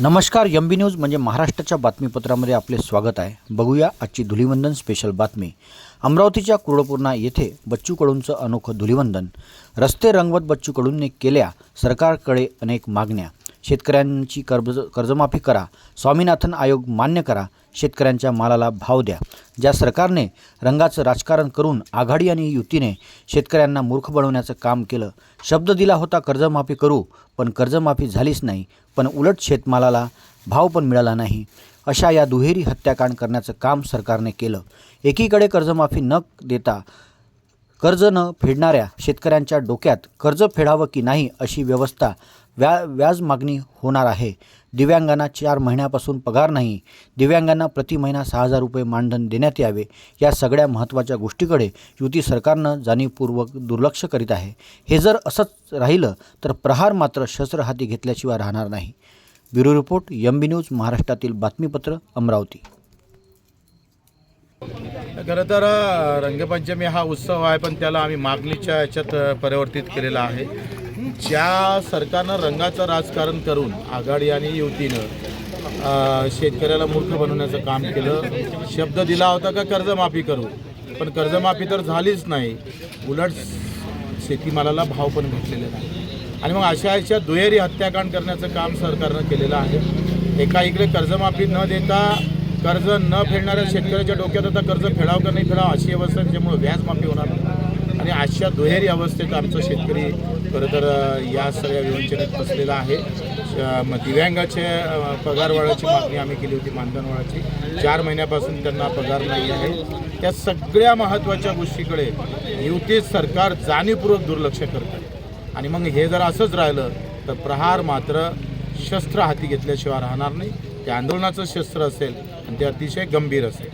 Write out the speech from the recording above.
नमस्कार M B news म्हणजे महाराष्ट्राच्या बातमीपत्रामध्ये आपले स्वागत आहे. बघूया आजची धुलिवंदन स्पेशल बातमी. अमरावतीच्या कुर्डपूर्णा येथे बच्चू कडूंचं अनोखं धुलिवंदन. रस्ते रंगवत बच्चू कडूंनी केल्या सरकारकडे अनेक मागण्या. शेतकऱ्यांची कर्ज कर्जमाफी करा. स्वामीनाथन आयोग मान्य करा. शेतकऱ्यांच्या मालाला भाव द्या. ज्या सरकारने रंगाचं राजकारण करून आघाडी आणि युतीने शेतकऱ्यांना मूर्ख बनवण्याचं काम केलं शब्द दिला होता कर्जमाफी करू पण कर्जमाफी झालीच नाही पण उलट शेतमालाला भाव पण मिळाला नाही. अशा या दुहेरी हत्याकांड करण्याचं काम सरकारने केलं. एकीकडे कर्जमाफी न देता कर्ज न फेडणाऱ्या शेतकऱ्यांच्या डोक्यात कर्ज फेडावं की नाही अशी व्यवस्था व्या व्याज मागणी होणार आहे. दिव्यांगांना चार महिन्यापासून पगार नाही. दिव्यांगांना प्रति महिना सहा हजार रुपये मानधन देण्यात यावे. या सगळ्या महत्त्वाच्या गोष्टीकडे युती सरकारनं जाणीवपूर्वक दुर्लक्ष करीत आहे. हे जर असंच राहिलं तर प्रहार मात्र शस्त्र हाती घेतल्याशिवाय राहणार नाही. Bureau report M B news महाराष्ट्रातील बातमीपत्र अमरावती. खरं तर रंगपंचमी हा उत्सव आहे पण त्याला आम्ही मागणीच्या याच्यात परिवर्तित केलेला आहे. ज्या सरकारनं रंगाचं राजकारण करून आघाडी आणि युतीनं शेतकऱ्याला मूर्ख बनवण्याचं काम केलं. शब्द दिला होता का कर्जमाफी करू? पण कर्जमाफी तर झालीच नाही. उलट शेतीमालाला भाव पण भेटलेले नाही. आणि मग अशा अशा दुहेरी हत्याकांड करण्याचं काम सरकारनं केलेलं आहे. एका इकडे कर्जमाफी न देता कर्ज न फेडणाऱ्या शेतकऱ्याच्या डोक्यात आता कर्ज फेडाव का नाही फेडाव अशी अवस्था आहे, त्याच्यामुळे व्याज माफी होणार नाही. आणि अशा दुहेरी अवस्थेत आमचा शेतकरी खरं तर या सगळ्या विवंचनेत फसलेला आहे. दिव्यांगाचे पगारवाढाची मागणी आम्ही केली होती मानधनवाढाची चार महिन्यापासून त्यांना पगार नाही आहे. त्या सगळ्या महत्त्वाच्या गोष्टीकडे युती सरकार जाणीवपूर्वक दुर्लक्ष करत. आहे आणि मग हे जर असंच राहिलं तर प्रहार मात्र शस्त्र हाती घेतल्याशिवाय राहणार नाही. ते आंदोलनाचं शस्त्र असेल आणि ते अतिशय गंभीर असेल.